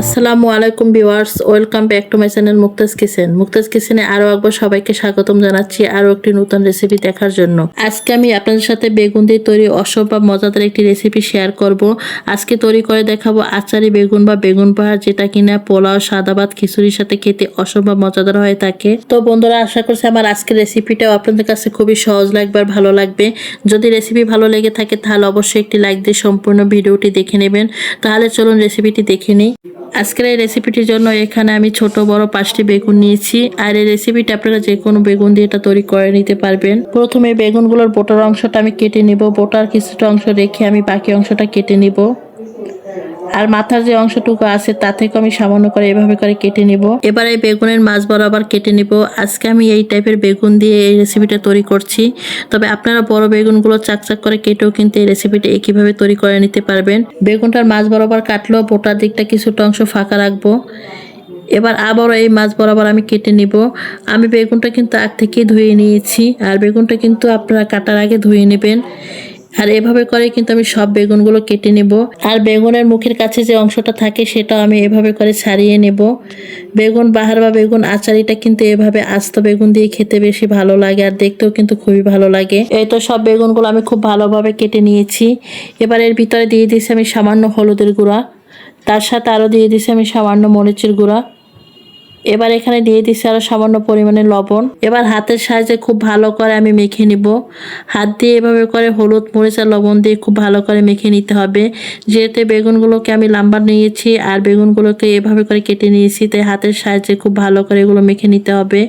আসসালামু আলাইকুম viewers, welcome back to my channel Muktaz kitchen. Muktaz কিচেনে আরও একবার সবাইকে স্বাগতম জানাচ্ছি আরও একটি নতুন রেসিপি দেখার জন্য। আজকে আমি আপনাদের সাথে বেগুন দিয়ে তৈরি অসম্ভব মজাদার একটি রেসিপি শেয়ার করব। আজকে তৈরি করে দেখাবো আচারি বেগুন বা বেগুন পাহাড় যেটা কিনা পোলাও, সাদা ভাত, খিচুড়ির সাথে খেতে অসম্ভব মজাদার হয়ে থাকে। তো বন্ধুরা, আশা করছি আমার আজকের রেসিপিটাও আপনাদের কাছে খুবই সহজ লাগবে আর ভালো লাগবে। যদি রেসিপি ভালো লেগে থাকে, তাহলে অবশ্যই একটি লাইক দিয়ে সম্পূর্ণ ভিডিওটি দেখে নেবেন। তাহলে চলুন রেসিপিটি দেখে নিই। আজকের এই রেসিপিটির জন্য এখানে আমি ছোট বড় পাঁচটি বেগুন নিয়েছি। আর এই রেসিপিটা আপনারা যে কোনো বেগুন দিয়ে এটা তৈরি করে নিতে পারবেন। প্রথমে বেগুনগুলোর বোটার অংশটা আমি কেটে নিব। বোটার কিছুটা অংশ রেখে আমি বাকি অংশটা কেটে নিব। আর মাথার যে অংশটুকু আছে, তা থেকে আমি সামান্য করে এভাবে করে কেটে নিব। এবার এই বেগুনের মাছ বরাবর কেটে নিব। আজকে আমি এই টাইপের বেগুন দিয়ে এই রেসিপিটা তৈরি করছি। তবে আপনারা বড় বেগুনগুলো চাকচাক করে কেটেও কিন্তু এই রেসিপিটা একইভাবে তৈরি করে নিতে পারবেন। বেগুনটার মাছ বরাবর কাটলেও বোটার দিকটা কিছুটা অংশ ফাঁকা রাখব। এবার আবারও এই মাছ বরাবর আমি কেটে নিব। আমি বেগুনটা কিন্তু আগ থেকেই ধুয়ে নিয়েছি। আর বেগুনটা কিন্তু আপনারা কাটার আগে ধুয়ে নেবেন। আর এভাবে করে কিন্তু আমি সব বেগুনগুলো কেটে নেব। আর বেগুনের মুখের কাছে যে অংশটা থাকে সেটা আমি এভাবে করে ছাড়িয়ে নেব। বেগুন বাহার বা বেগুন আচারিটা কিন্তু এভাবে আস্ত বেগুন দিয়ে খেতে বেশি ভালো লাগে আর দেখতেও কিন্তু খুবই ভালো লাগে। এই তো সব বেগুনগুলো আমি খুব ভালোভাবে কেটে নিয়েছি। এবার এর ভিতরে দিয়ে দিয়েছি আমি সামান্য হলুদের গুঁড়া। তার সাথে আরও দিয়ে দিয়েছি আমি সামান্য মরিচের গুঁড়া। এবার এখানে দিয়ে দিচ্ছি আরও সামান্য পরিমাণে লবণ। এবার হাতের সাহায্যে খুব ভালো করে আমি মেখে নিব। হাত দিয়ে এভাবে করে হলুদ, মরিচ আর লবণ দিয়ে খুব ভালো করে মেখে নিতে হবে। যেহেতু বেগুনগুলোকে আমি লাম্বা নিয়েছি আর বেগুনগুলোকে এভাবে করে কেটে নিয়েছি, তাই হাতের সাহায্যে খুব ভালো করে এগুলো মেখে নিতে হবে।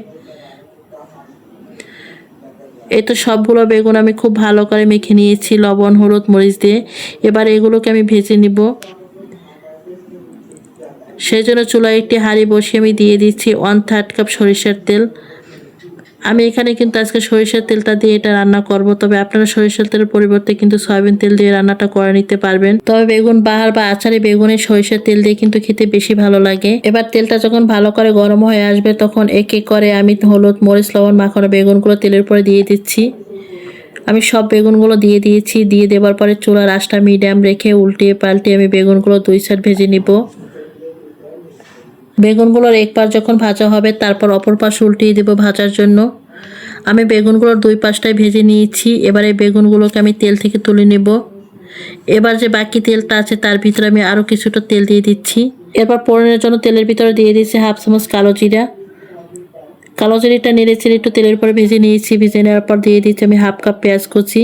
এই তো সবগুলো বেগুন আমি খুব ভালো করে মেখে নিয়েছি, লবণ, হলুদ, মরিচ দিয়ে। এবার এগুলোকে আমি ভেজে নিব। সেই জন্য চুলায় একটি হাঁড়ি বসিয়ে আমি দিয়ে দিচ্ছি ওয়ান থার্ড কাপ সরিষার তেল। আমি এখানে কিন্তু আজকে সরিষার তেলটা দিয়ে এটা রান্না করব, তবে আপনারা সরিষার তেলের পরিবর্তে কিন্তু সয়াবিন তেল দিয়ে রান্নাটা করে নিতে পারবেন। তবে বেগুন বাহার বা আচারে বেগুনের সরিষার তেল দিয়ে কিন্তু খেতে বেশি ভালো লাগে। এবার তেলটা যখন ভালো করে গরম হয়ে আসবে, তখন এক এক করে আমি হলুদ, মরিচ, লবণ, মাখানো বেগুনগুলো তেলের পরে দিয়ে দিচ্ছি। আমি সব বেগুনগুলো দিয়ে দিয়েছি, দিয়ে দেওয়ার পরে চুলার আঁচটা মিডিয়াম রেখে উল্টিয়ে পাল্টিয়ে আমি বেগুনগুলো দুই সাইড ভেজে নিব। বেগুনগুলোর এক পাশ যখন ভাজা হবে, তারপর অপর পাশ উল্টিয়ে দেবো ভাজার জন্য। আমি বেগুনগুলোর দুই পাশটাই ভেজে নিয়েছি, এবার বেগুনগুলোকে আমি তেল থেকে তুলে নেব। এবার যে বাকি তেলটা আছে, তার ভিতরে আমি আরও কিছুটা তেল দিয়ে দিচ্ছি। এরপর পোড়নের জন্য তেলের ভিতরে দিয়ে দিচ্ছি হাফ চামচ কালো জিরা। কালো জিরিটা নেড়ে একটু তেলের পরে ভেজে নিয়েছি, ভেজে নেওয়ার পর দিয়ে দিচ্ছি আমি হাফ কাপ পেঁয়াজ কুচি।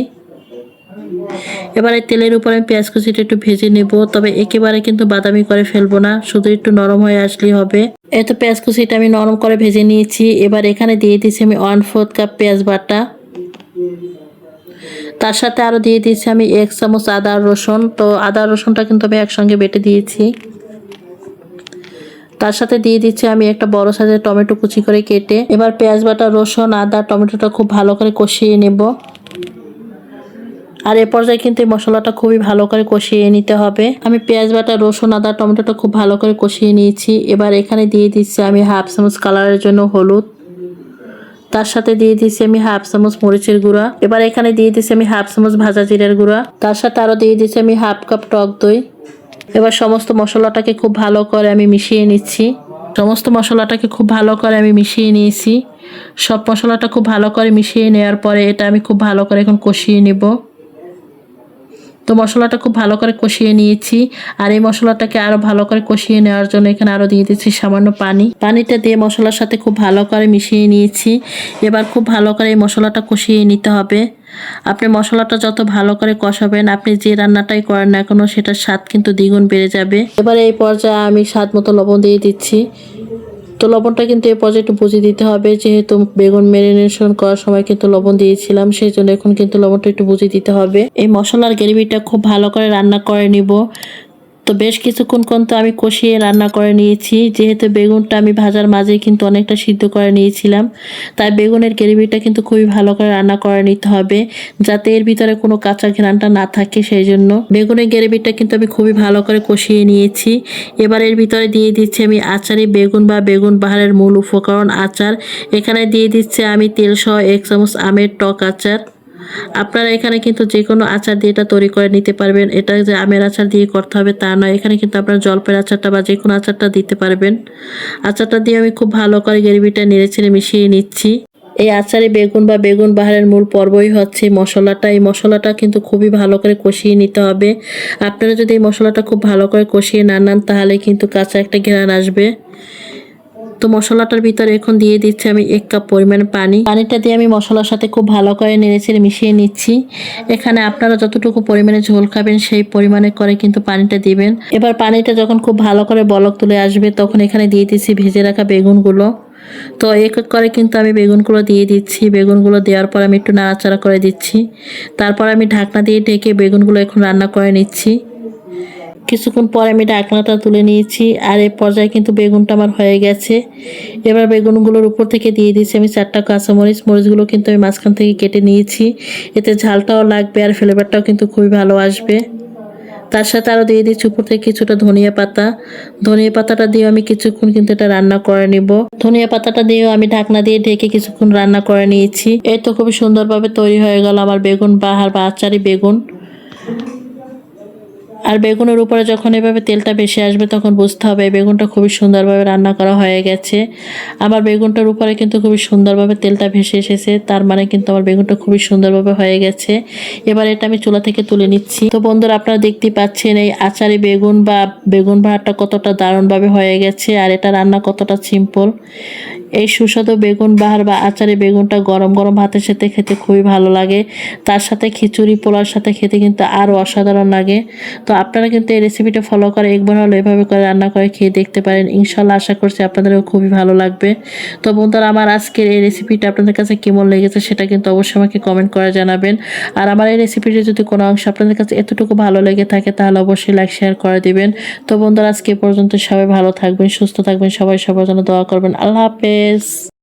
এবার তেলের উপরে আমি পেঁয়াজ কুচিটা একটু ভেজে নেব, তবে একেবারে কিন্তু বাদামি করে ফেলব না, শুধু একটু নরম হয়ে আসলেই হবে। এই তো পেঁয়াজ কুচিটা আমি নরম করে ভেজে নিয়েছি, এবার এখানে দিয়ে দিচ্ছি আমি ওয়ান ফোর্থ কাপ পেঁয়াজ বাটা। তার সাথে আরও দিয়ে দিয়েছি আমি এক চামচ আদা রসুন, তো আদা রসুনটা কিন্তু আমি একসঙ্গে বেটে দিয়েছি। তার সাথে দিয়ে দিচ্ছি আমি একটা বড় সাইজের টমেটো কুচি করে কেটে, এবার পেঁয়াজ বাটা, রসুন, আদা, টমেটোটা খুব ভালো করে কষিয়ে নেব। আর এ পর্যায়ে কিন্তু এই মশলাটা খুবই ভালো করে কষিয়ে নিতে হবে। আমি পেঁয়াজ, বাটা, রসুন, আদা, টমেটোটা খুব ভালো করে কষিয়ে নিয়েছি। এবার এখানে দিয়ে দিচ্ছি আমি হাফ চামচ কালারের জন্য হলুদ। তার সাথে দিয়ে দিচ্ছি আমি হাফ চামচ মরিচের গুঁড়া। এবার এখানে দিয়ে দিচ্ছি আমি হাফ চামচ ভাজা জিরের গুঁড়া। তার সাথে আরও দিয়ে দিচ্ছি আমি হাফ কাপ টক দই। এবার সমস্ত মশলাটাকে খুব ভালো করে আমি মিশিয়ে নিচ্ছি। সমস্ত মশলাটাকে খুব ভালো করে আমি মিশিয়ে নিয়েছি। সব মশলাটা খুব ভালো করে মিশিয়ে নেওয়ার পরে এটা আমি খুব ভালো করে এখন কষিয়ে নেব। তো মশলাটা খুব ভালো করে কষিয়ে নিয়েছি। আর এই মশলাটাকে আরও ভালো করে কষিয়ে নেওয়ার জন্য এখানে আরও দিয়ে দিচ্ছি সামান্য পানি। পানিটা দিয়ে মশলার সাথে খুব ভালো করে মিশিয়ে নিয়েছি। এবার খুব ভালো করে এই মশলাটা কষিয়ে নিতে হবে। আপনি মশলাটা যত ভালো করে কষাবেন, আপনি যে রান্নাটাই করেন না কেন, সেটার স্বাদ কিন্তু দ্বিগুণ বেড়ে যাবে। এবার এই পর্যায়ে আমি স্বাদ মতো লবণ দিয়ে দিচ্ছি। তো লবণটা কিন্তু এই পর্যায়ে একটু বুঝিয়ে দিতে হবে, যেহেতু বেগুন ম্যারিনেশন করার সময় কিন্তু লবণ দিয়েছিলাম সেই জন্য এখন কিন্তু লবণটা একটু বুঝিয়ে দিতে হবে। এই মশলার গ্রেভিটা খুব ভালো করে রান্না করে নিব। তো বেশ কিছুক্ষণ কিন্তু আমি কষিয়ে রান্না করে নিয়েছি। যেহেতু বেগুনটা আমি ভাজার মাঝে কিন্তু অনেকটা সিদ্ধ করে নিয়েছিলাম, তাই বেগুনের গ্রেভিটা কিন্তু খুবই ভালো করে রান্না করে নিতে হবে, যাতে এর ভিতরে কোনো কাঁচা ঘ্রাণটা না থাকে সেই জন্য বেগুনের গ্রেভিটা কিন্তু আমি খুবই ভালো করে কষিয়ে নিয়েছি। এবার এর ভিতরে দিয়ে দিচ্ছি আমি আচারে বেগুন বা বেগুন বাহারের মূল উপকরণ আচার। এখানে দিয়ে দিচ্ছে আমি তেল সহ এক চামচ আমের টক আচার। আপনারা এখানে কিন্তু যে কোনো আচার দিয়ে এটা তৈরি করে নিতে পারবেন। এটা যে আমের আচার দিয়ে করতে হবে তা নয়। এখানে কিন্তু আপনারা জলপের আচারটা বা যে কোনো আচারটা দিতে পারবেন। আচারটা দিয়ে আমি খুব ভালো করে গ্রেভিটা নেড়ে ছেড়ে মিশিয়ে নিচ্ছি। এই আচারে বেগুন বা বেগুন বাহারের মূল পর্বই হচ্ছে মশলাটা। এই মশলাটা কিন্তু খুবই ভালো করে কষিয়ে নিতে হবে। আপনারা যদি এই মশলাটা খুব ভালো করে কষিয়ে না নেন, তাহলে কিন্তু কাঁচা একটা ঘেরান আসবে। তো মশলাটার ভিতরে এখন দিয়ে দিচ্ছি আমি এক কাপ পরিমাণ পানি। পানিটা দিয়ে আমি মশলার সাথে খুব ভালো করে নেড়েচেড়ে মিশিয়ে নিচ্ছি। এখানে আপনারা যতটুকু পরিমাণে ঝোল খাবেন সেই পরিমাণে করে কিন্তু পানিটা দিবেন। এবার পানিটা যখন খুব ভালো করে বলক তুলে আসবে, তখন এখানে দিয়ে দিচ্ছি ভেজে রাখা বেগুনগুলো। তো এক করে কিন্তু আমি বেগুনগুলো দিয়ে দিচ্ছি। বেগুনগুলো দেওয়ার পর আমি একটু নাড়াচাড়া করে দিচ্ছি। তারপর আমি ঢাকনা দিয়ে ঢেকে বেগুনগুলো এখন রান্না করে নিচ্ছি। কিছুক্ষণ পর আমি ঢাকনাটা তুলে নিয়েছি, আর এই পর্যায়ে কিন্তু বেগুনটা আমার হয়ে গেছে। এবার বেগুনগুলোর উপর থেকে দিয়ে দিয়েছি আমি চারটা কাঁচামরিচ, মরিচগুলো কিন্তু আমি মাঝখান থেকে কেটে নিয়েছি। এতে ঝালটাও লাগবে আর ফ্লেভারটাও কিন্তু খুবই ভালো আসবে। তার সাথে আরও দিয়ে দিচ্ছি উপর থেকে কিছুটা ধনিয়া পাতা। ধনিয়া পাতাটা দিয়েও আমি কিছুক্ষণ কিন্তু এটা রান্না করে নিব। ধনিয়া পাতাটা দিয়েও আমি ঢাকনা দিয়ে ঢেকে কিছুক্ষণ রান্না করে নিয়েছি। এই তো খুবই সুন্দরভাবে তৈরি হয়ে গেল আমার বেগুন বাহার বা আচারি বেগুন। আর বেগুনের উপরে যখন এভাবে তেলটা বেশি আসবে তখন বুঝতে হবে বেগুনটা খুবই সুন্দরভাবে রান্না করা হয়ে গেছে। আমার বেগুনটার উপরে কিন্তু খুবই সুন্দরভাবে তেলটা ভেসে এসেছে, তার মানে কিন্তু আমার বেগুনটা খুবই সুন্দরভাবে হয়ে গেছে। এবার এটা আমি চুলা থেকে তুলে নিচ্ছি। তো বন্ধুরা, আপনারা দেখতেই পাচ্ছেন এই আচারে বেগুন বা বেগুন ভাতটা কতটা দারুণভাবে হয়ে গেছে, আর এটা রান্না কতটা সিম্পল এই সুস্বাদু বেগুন বাহার বা আচারে বেগুনটা গরম গরম ভাতের সাথে খেতে খুবই ভালো লাগে। তার সাথে খিচুড়ি পোলার সাথে খেতে কিন্তু আরও অসাধারণ লাগে। তো আপনারা কিন্তু এই রেসিপিটা ফলো করে একবার হলো এভাবে করে রান্না করে খেয়ে দেখতে পারেন। ইনশাল্লাহ আশা করছি আপনাদেরও খুবই ভালো লাগবে। তো বন্ধুরা, আমার আজকের এই রেসিপিটা আপনাদের কাছে কেমন লেগেছে সেটা কিন্তু অবশ্যই আমাকে কমেন্ট করে জানাবেন। আর আমার এই রেসিপিটি যদি কোনো অংশ আপনাদের কাছে এতটুকু ভালো লেগে থাকে তাহলে অবশ্যই লাইক শেয়ার করে দিবেন। তো বন্ধুরা, আজকে পর্যন্ত সবাই ভালো থাকবেন, সুস্থ থাকবেন, সবাই সবার জন্য দোয়া করবেন। আল্লাহ হাফেজ